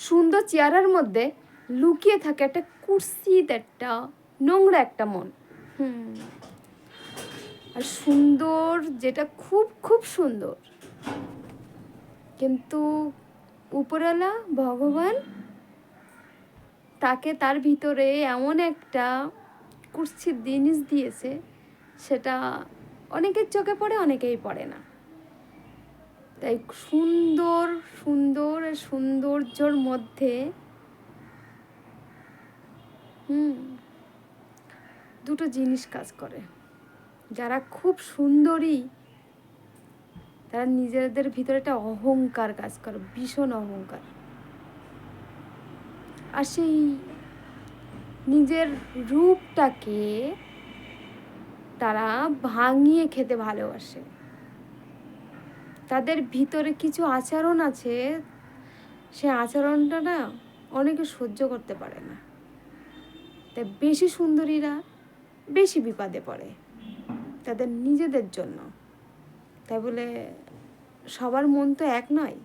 সুন্দর চেয়ারের মধ্যে লুকিয়ে থাকে একটা কুর্সিত একটা নোংরা একটা মন। হুম। আর সুন্দর যেটা খুব খুব সুন্দর। কিন্তু উপরওয়ালা ভগবান তাকে তার ভিতরে এমন একটা কুর্সির জিনিস দিয়েছে, সেটা অনেকের চোখে পড়ে, অনেকেই পড়ে না। তাই সুন্দর সুন্দর সৌন্দর্যর মধ্যে, হুম, দুটো জিনিস কাজ করে। যারা খুব সুন্দরী, তারা নিজেদের ভিতরে একটা অহংকার কাজ করে, ভীষণ অহংকার। আর সেই নিজের রূপটাকে তারা ভাঙিয়ে খেতে ভালোবাসে। তাদের ভিতরে কিছু আচরণ আছে, সে আচরণটা না অনেকে সহ্য করতে পারে না। তাই বেশি সুন্দরীরা বেশি বিপাদে পড়ে তাদের নিজেদের জন্য। তাই বলে সবার মন তো এক নয়।